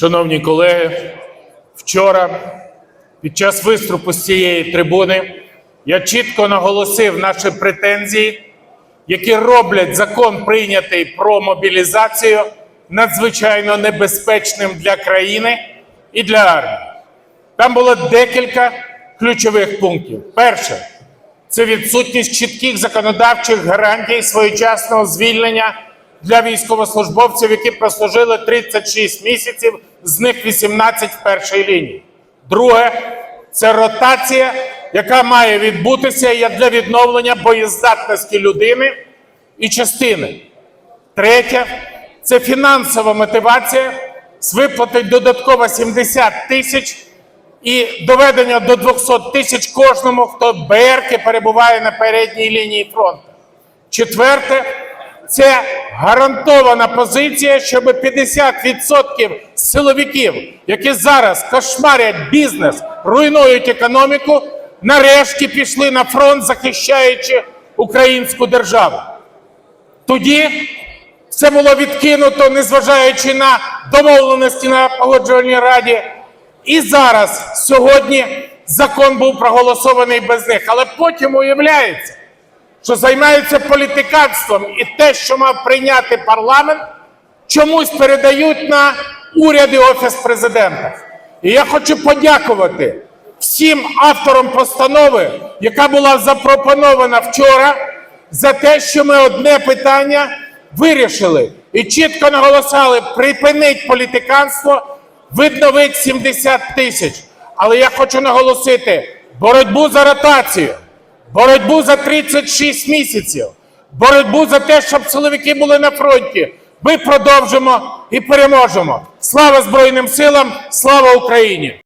Шановні колеги, вчора під час виступу з цієї трибуни я чітко наголосив наші претензії, які роблять закон, прийнятий про мобілізацію, надзвичайно небезпечним для країни і для армії. Там було декілька ключових пунктів. Перше це відсутність чітких законодавчих гарантій своєчасного звільнення для військовослужбовців, які прослужили 36 місяців, з них 18 в першій лінії. Друге це ротація, яка має відбутися як для відновлення боєздатності людини і частини. Третє це фінансова мотивація з виплати додатково 70 тисяч і доведення до 200 тисяч кожному, хто БРК перебуває на передній лінії фронту. Четверте це гарантована позиція, щоб 50% силовиків, які зараз кошмарять бізнес, руйнують економіку, нарешті пішли на фронт, захищаючи українську державу. Тоді це було відкинуто, незважаючи на домовленості на погоджувальній раді. І зараз, сьогодні, закон був проголосований без них. Але потім уявляється, що займаються політиканством і те, що мав прийняти парламент, чомусь передають на уряд і офіс президента. І я хочу подякувати всім авторам постанови, яка була запропонована вчора, за те, що ми одне питання вирішили і чітко наголосили: припинить політиканство, відновить 70 тисяч. Але я хочу наголосити боротьбу за ротацію боротьбу за 36 місяців, боротьбу за те, щоб силовики були на фронті. Ми продовжимо і переможемо. Слава Збройним силам! Слава Україні!